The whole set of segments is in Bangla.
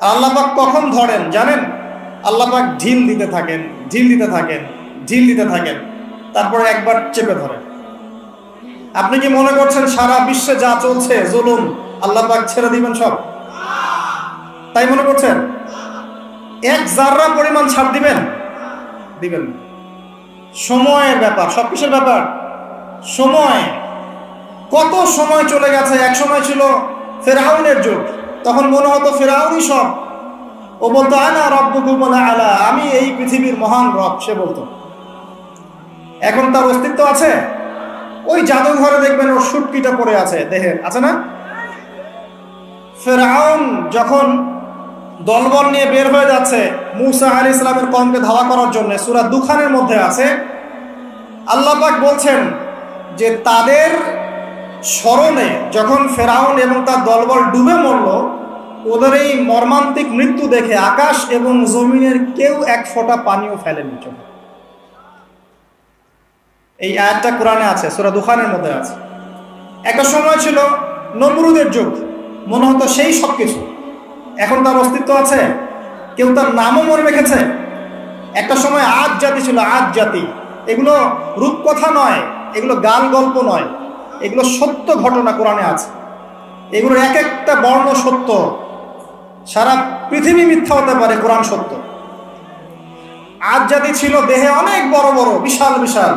আল্লাপাক কখন ধরেন, জানেন? আল্লাপাক ঢিল দিতে থাকেন ঢিল দিতে থাকেন ঢিল দিতে থাকেন, তারপরে একবার চেপে ধরেন। আপনি কি মনে করছেন সারা বিশ্বে যা চলছে, জুলুম আল্লাপাক ছেড়ে দিবেন সব? তাই মনে করছেন? এক জাররা পরিমাণ ছাড় দিবেন? দিবেন সময়ের ব্যাপার, সব কিছুর ব্যাপার। সময়। কত সময় চলে গেছে? এক সময় ছিল ফেরাউনের যুগ। তখন মনে হতো ফেরাউনই সব। ও বলতো, আনা রব্বুকুম আলা। আমি এই পৃথিবীর মহান রব, সে বলতো। এখন তার অস্তিত্ব আছে? ওই জাদুঘরে দেখবেন ওর সুটকিটা পড়ে আছে দেহের আছে না? ফেরাউন যখন দলবল নিয়ে বের হয়ে যাচ্ছে মুসা আলী ইসলামের কমকে ধাওয়া করার জন্য, সুরা দুখানের মধ্যে আছে আল্লাপাক বলছেন যে তাদের স্মরণে যখন ফেরাউন এবং তার দলবল ডুবে মরল, ওদের এই মর্মান্তিক মৃত্যু দেখে আকাশ এবং জমিনের কেউ এক ফোঁটা পানিও ফেলেনি চোখে। এই আয়াতটা কোরআনে আছে, সোরা দুখানের মধ্যে আছে। একটা সময় ছিল নমরুদের যুগ, মনে হতো সেই সব কিছু এখন তার অস্তিত্ব আছে, কেউ তার নামও মনে রেখেছে। একটা সময় আজ জাতি ছিল আজ জাতি। এগুলো রূপকথা নয়, এগুলো গাল গল্প নয়। এগুলো সত্য ঘটনা কোরআনে আছে। এগুলোর এক একটা বর্ণ সত্য। সারা পৃথিবী মিথ্যা হতে পারে, কোরআন সত্য। আজ জাতি ছিল দেহে অনেক বড় বড়, বিশাল বিশাল,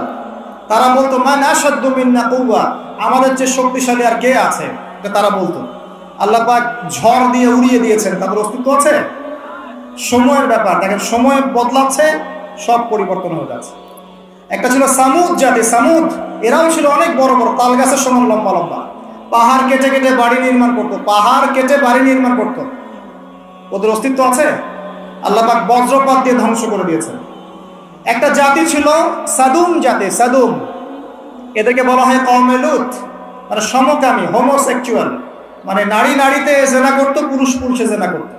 তারা বলতো, মান আসাদ্দু মিন্না কৌয়া আমাদের যে শক্তিশালী আর কে আছে? তারা বলতো। আল্লাহ পাক ঝড় দিয়ে উড়িয়ে দিয়েছেন, তাদের অস্তিত্ব আছে? সময়ের ব্যাপার, দেখেন, সময় বদলাচ্ছে, সব পরিবর্তন হয়ে যাচ্ছে। একটা ছিল সামুদ জাতি, সামুদ, এরাও ছিল অনেক বড় বড়, তাল গাছের সমান লম্বা লম্বা। পাহাড় কেটে কেটে বাড়ি নির্মাণ করতো, পাহাড় কেটে বাড়ি নির্মাণ করতো। ওদের অস্তিত্ব আছে? আল্লাহ বজ্রপাত দিয়ে ধ্বংস করে দিয়েছেন। একটা জাতি ছিল সাদুম জাতি, সাদুম। এদেরকে বলা হয় কমেলুত মানে সমকামী হোমোসেক্সুয়াল মানে নারী নারীতে জেনা করতো, পুরুষ পুরুষে জেনা করতো।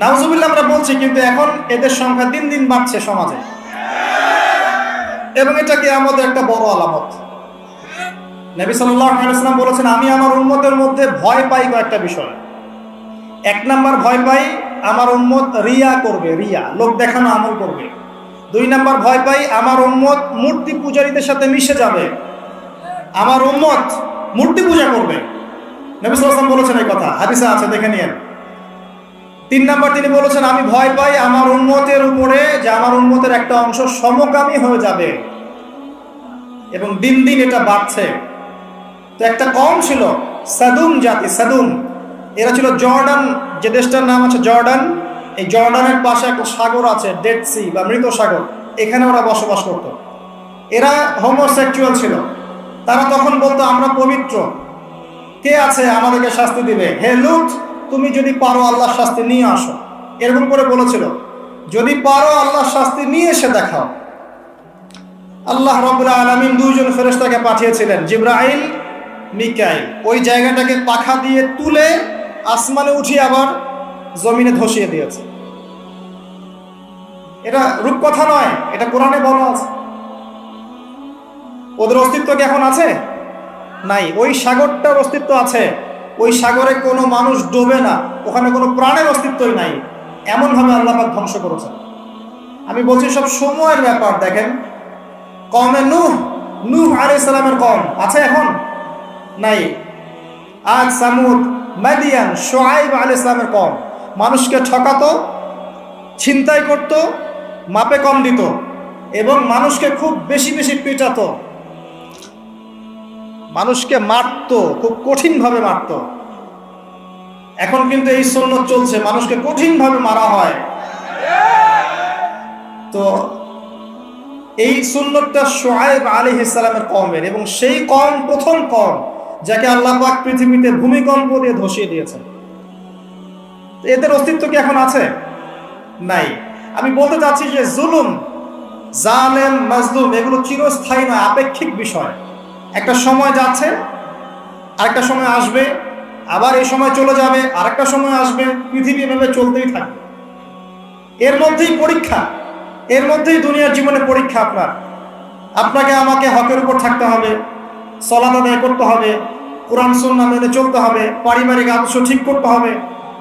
নাউজুবিল্লাহ আমরা বলছি, কিন্তু এখন এদের সংখ্যা দিন দিন বাড়ছে সমাজে। এবং এটাকে আমাদের একটা বড় আলামত। নবী সাল্লাম বলেছেন, আমি আমার উন্মতের মধ্যে ভয় পাই কয়েকটা বিষয়। এক নাম্বার ভয় পাই, আমার উন্মত রিয়া করবে, রিয়া, লোক দেখানো, আমল করবে। দুই নাম্বার ভয় পাই, আমার উন্মত মূর্তি পূজারীদের সাথে মিশে যাবে। আমার উন্মত মূর্তি পূজা করবে। নবী বলেছেন এই কথা। হাদিসে আছে, দেখে নিয়েন। তিন নাম্বার তিনি বলেছেন, আমি ভয় পাই, আমার উন্মতের উপরে যে আমার উন্মতের একটা অংশ সমকামী হয়ে যাবে। এবং দিন দিন এটা বাড়ছে। তো একটা কম ছিল, সাদুম জাতি, সাদুম। এরা ছিল জর্ডান, যে দেশটার নাম আছে জর্ডান, এই জর্ডানের পাশে একটা সাগর আছে ডেড সি বা মৃত সাগর। এখানে ওরা বসবাস করত। এরা হোমোসেক্সুয়াল ছিল। তারা তখন বলতো, আমরা পবিত্র। কে আছে আমাদেরকে শাস্তি দিবে? হে লুট তুমি যদি পারো আল্লাহর শাস্তি নিয়ে আসো। এরকম করে বলেছিল। যদি পারো আল্লাহর শাস্তি নিয়ে এসে দেখাও। আল্লাহ রবুল্লা আলমিন দুইজন ফেরেস্তাকে পাঠিয়েছিলেন, জিব্রাইল, মিকাইল। ওই জায়গাটাকে পাখা দিয়ে তুলে আসমানে উঠিয়ে আবার জমিনে ধসিয়ে দিয়েছে। এটা রূপকথা নয়, এটা কোরআনে বলা আছে। ওদের অস্তিত্ব কি এখন আছে? নাই। ওই সাগরটার অস্তিত্ব আছে। ওই সাগরে কোনো মানুষ ডোবে না, ওখানে কোনো প্রাণের অস্তিত্বই নাই। এমনভাবে আল্লাপাক ধ্বংস করেছেন। আমি বলছি সব সময়ের ব্যাপার, দেখেন। কমে নূহ নূহ আলী সালামের কম। আছে এখন? নাই। আজ সামুদ, মাদিয়ান সোহাইব আলী ইসলামের কম। মানুষকে ঠকাতো, ছিনতাই করত, মাপে কম দিত এবং মানুষকে খুব বেশি বেশি পেটাতো। মানুষকে মারতো, খুব কঠিনভাবে মারতো। এখন কিন্তু এই সন্ন্যত চলছে, মানুষকে কঠিনভাবে মারা হয়। তো এই সুন্নতটা সোহাইব আলী ইসলামের কমের, এবং সেই কম প্রথম কম যাকে আল্লাহ পাক পৃথিবীতে ভূমিকম্প দিয়ে ধসিয়ে দিয়েছেন। এদের অস্তিত্ব কি এখন আছে? নাই। আমি বলতে চাচ্ছি যে জুলুম, জালেম, মাজলুম, এগুলো চিরস্থায়ী নয়, আপেক্ষিক বিষয়। একটা সময় যাচ্ছে, আরেকটা সময় আসবে, আবার এই সময় চলে যাবে, আরেকটা সময় আসবে, পৃথিবী এভাবে চলতেই থাকবে। এর মধ্যেই পরীক্ষা। এর মধ্যেই দুনিয়ার জীবনে পরীক্ষা আপনার। আপনাকে আমাকে হকের উপর থাকতে হবে সলাদ আদায় করতে হবে, কোরআন সন্না মেনে চলতে হবে, পারিবারিক আদর্শ ঠিক করতে হবে,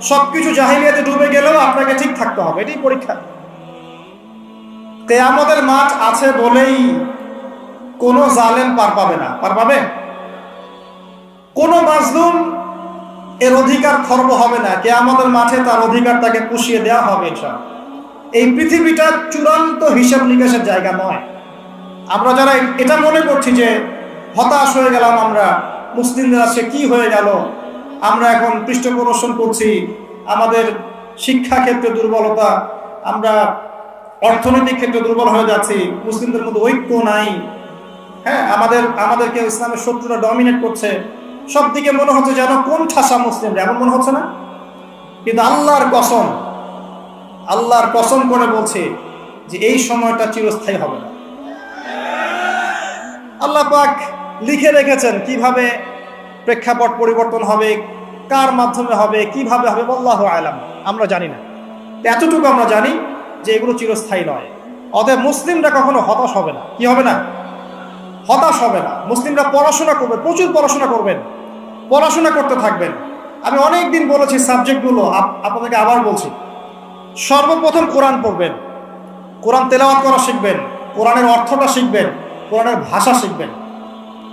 সবকিছু জাহিলিয়াতে ডুবে গেলেও আপনাকে ঠিক থাকতে হবে, এটাই পরীক্ষা। কেয়ামতের মাঠ আছে বলেই কোনো জালেম পার পাবে না। পার পাবে? কোনো মাজলুম এর অধিকার খর্ব হবে না। কেয়ামতের মাঠে তার অধিকার তাকে পুষিয়ে দেওয়া হবে এটা এই পৃথিবীটা চূড়ান্ত হিসাব নিকাশের জায়গা নয়। আমরা যারা এটা মনে করছি যে হতাশ হয়ে গেলাম আমরা মুসলিমদের আজকে কি হয়ে গেল, আমরা এখন পৃষ্ঠপ্রদর্শন করছি, আমাদের শিক্ষা ক্ষেত্রে দুর্বলতা, আমরা অর্থনৈতিক ক্ষেত্রে দুর্বল হয়ে যাচ্ছি, মুসলিমদের মধ্যে ঐক্য নাই। হ্যাঁ আমাদের, আমাদেরকে ইসলামের শত্রুরা ডমিনেট করছে। সব দিকে মনে হচ্ছে যেন কোন ঠাসা মুসলিম এমন মনে হচ্ছে না? কিন্তু আল্লাহর কসম আল্লাহর কসম করে বলছে যে এই সময়টা চিরস্থায়ী হবে না। আল্লাহ পাক লিখে রেখেছেন কীভাবে প্রেক্ষাপট পরিবর্তন হবে, কার মাধ্যমে হবে, কীভাবে হবে, আল্লাহ আলাম। আমরা জানি না। এতটুকু আমরা জানি যে এগুলো চিরস্থায়ী নয়। অতএব মুসলিমরা কখনো হতাশ হবে না। কি হবে না? হতাশ হবে না। মুসলিমরা পড়াশোনা করবে, প্রচুর পড়াশোনা করবেন, পড়াশোনা করতে থাকবেন। আমি অনেক দিন বলেছি সাবজেক্টগুলো, আপ- আপনাদেরকে আবার বলছি। সর্বপ্রথম কোরআন পড়বেন। কোরআন তেলাওয়াত করা শিখবেন, কোরআনের অর্থটা শিখবেন, কোরআনের ভাষা শিখবেন।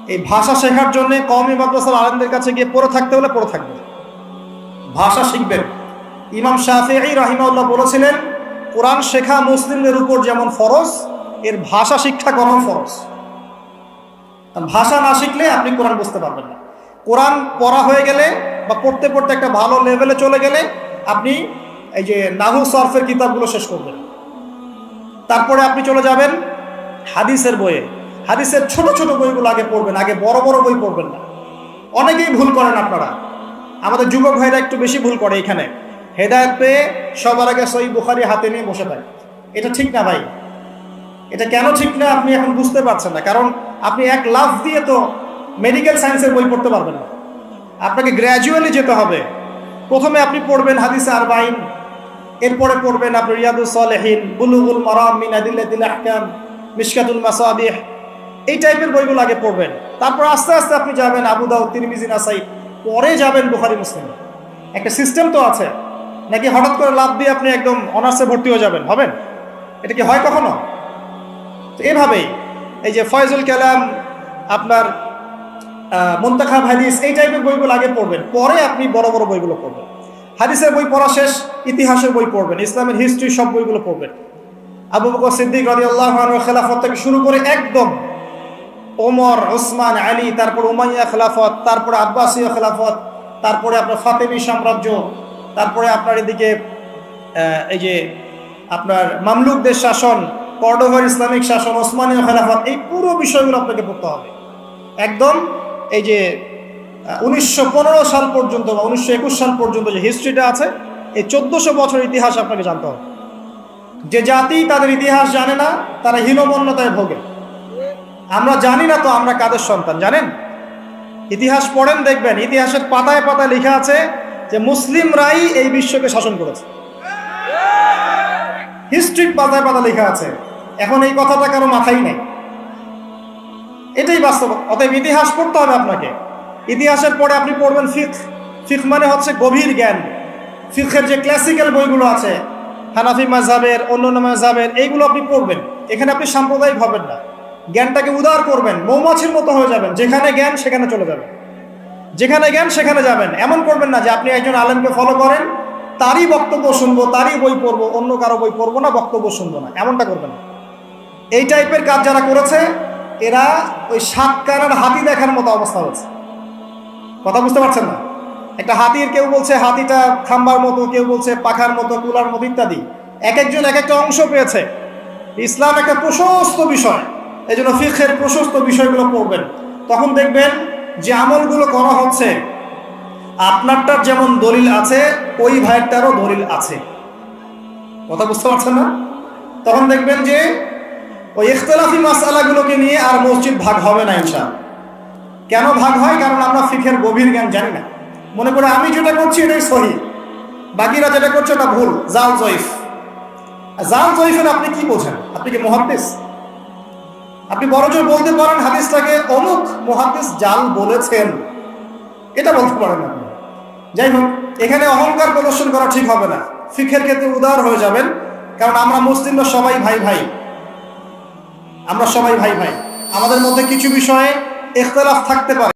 এই ভাষা শেখার জন্য কওমি মাদ্রাসার আলেমদের কাছে গিয়ে পড়ে থাকতে হলে পড়ে থাকবেন। ভাষা শিখবেন। ইমাম শাফিঈ রাহিমাউল্লাহ বলেছিলেন, কোরআন শেখা মুসলিমদের উপর যেমন ফরজ, এর ভাষা শিক্ষা করাও ফরজ। ভাষা না শিখলে আপনি কোরআন বুঝতে পারবেন না। কোরআন পড়া হয়ে গেলে বা পড়তে পড়তে একটা ভালো লেভেলে চলে গেলে আপনি এই যে নাহু সরফের কিতাবগুলো শেষ করবেন তারপরে আপনি চলে যাবেন হাদিসের বইয়ে। হাদিসের ছোট ছোট বইগুলো আগে পড়বেন, আগে বড় বড় বই পড়বেন না। অনেকেই ভুল করেন আপনারা। আমাদের যুবক ভাইরা একটু বেশি ভুল করে এখানে। হেদায়ত পেয়ে সবার আগে সই বুখারি হাতে নিয়ে বসে থাকে। এটা ঠিক না ভাই? এটা কেন ঠিক না আপনি এখন বুঝতে পারছেন না? কারণ আপনি এক লাফ দিয়ে তো মেডিকেল সায়েন্সের বই পড়তে পারবেন না। আপনাকে গ্র্যাজুয়ালি যেতে হবে। প্রথমে আপনি পড়বেন হাদিসে আরবাইন এরপরে পড়বেন আপনি রিয়াদুল সালেহিন, বুলুগুল মারাম মিন আদিল্লাতিল আহকাম, মিশকাতুল মাসাবিহ। এই টাইপের বইগুলো আগে পড়বেন। তারপর আস্তে আস্তে আপনি যাবেন আবু দাউদ, তিরমিজি, নাসাই, পরে যাবেন বুখারি, মুসলিম। একটা সিস্টেম তো আছে। নাকি হঠাৎ করে লাভ দিয়ে আপনি একদম অনার্সে ভর্তি হয়ে যাবেন? হবেন? এটা কি হয় কখনো? তো এভাবেই। এই যে ফয়জুল কালাম, আপনার মন্তাখাব হাদিস, এই টাইপের বইগুলো আগে পড়বেন। পরে আপনি বড় বড় বইগুলো পড়বেন। হাদিসের বই পড়া শেষ, ইতিহাসের বই পড়বেন, ইসলামের হিস্ট্রি সব বইগুলো পড়বেন। আবু বকর সিদ্দিক রাজি আল্লাহ খেলাফত থেকে শুরু করে একদম ওমর, ওসমান, আলী, তারপর উমাইয়া খেলাফত, তারপরে আব্বাসীয় খেলাফত, তারপরে আপনার ফাতেমি সাম্রাজ্য, তারপরে আপনার এদিকে এই যে আপনার মামলুকদের শাসন, কর্ডোভার ইসলামিক শাসন, ওসমানীয় খেলাফত, এই পুরো বিষয়গুলো আপনাকে পড়তে হবে। একদম এই যে উনিশশো পনেরো সাল পর্যন্ত বা উনিশশো একুশ সাল পর্যন্ত যে হিস্ট্রিটা আছে, এই চোদ্দশো বছর ইতিহাস আপনাকে জানতে হবে। যে জাতি তাদের ইতিহাস জানে না, তারা হীনমন্যতায় ভোগে। আমরা জানি না তো আমরা কাদের সন্তান, জানেন? ইতিহাস পড়েন, দেখবেন, ইতিহাসের পাতায় পাতায় লেখা আছে যে মুসলিমরাই এই বিশ্বকে শাসন করেছে। হিস্ট্রির পাতায় পাতা লেখা আছে, এখন এই কথাটা কারও মাথায় নেই। এটাই বাস্তব, অতএব ইতিহাস পড়তে হবে আপনাকে। ইতিহাসের পরে আপনি পড়বেন ফিক ফিক মানে হচ্ছে গভীর জ্ঞান। ফিকের যে ক্লাসিক্যাল বইগুলো আছে, হানাফি মাঝাবের অন্যান্য মাঝাবের এইগুলো আপনি পড়বেন। এখানে আপনি সাম্প্রদায়িক হবেন না। জ্ঞানটাকে উদার করবেন, মৌমাছির মতো হয়ে যাবেন। যেখানে জ্ঞান, সেখানে চলে যাবেন। যেখানে জ্ঞান, সেখানে যাবেন। এমন করবেন না যে আপনি একজন আলেমকে ফলো করেন, তারই বক্তব্য শুনব, তারই বই পড়ব, অন্য কারও বই পড়ব না, বক্তব্য শুনব না। এমনটা করবেন না। এই টাইপের কাজ যারা করেছে, এরা ওই সাত কানার হাতি দেখার মতো অবস্থা হয়েছে। কথা বুঝতে পারছেন না? একটা হাতির কেউ বলছে হাতিটা খাম্বার মতো, কেউ বলছে পাখার মতো কুলার মতো ইত্যাদি। এক একজন এক একটা অংশ পেয়েছে। ইসলাম একটা প্রশস্ত বিষয়। এই জন্য ফিখের প্রশস্ত বিষয়গুলো পড়বেন। তখন দেখবেন যে আমলগুলো করা হচ্ছে, আপনারটার যেমন দলিল আছে, ওই ভাইয়েরটারও দলিল আছে। কথা বুঝতে পারছেন না? তখন দেখবেন যে ওই ইখতলাফি মাসালাগুলোকে নিয়ে আর মসজিদ ভাগ হবে না ইনশাল কেন ভাগ হয়? কারণ আমরা ফিখের গভীর জ্ঞান জানি না। মনে করে আমি যেটা করছি এটাই সহি। বাকিরা যেটা করছে ওটা ভুল। জাল জয়ীফ। জাল জয়ীফের আপনি কি বোঝেন? আপনি কি মহাদ্দেশ আপনি বড় জোর বলতে পারেন হাদিসটাকে, অমুক মহাদ্দেশ জাল বলেছেন। এটা বলতে পারেন আপনি। যাই হোক, এখানে অহংকার প্রদর্শন করা ঠিক হবে না। ফিখের ক্ষেত্রে উদার হয়ে যাবেন। কারণ আমরা মুসলিমরা সবাই ভাই ভাই আমরা সবাই ভাই ভাই আমাদের মধ্যে কিছু বিষয়ে এখতলাফ থাকতে পারে।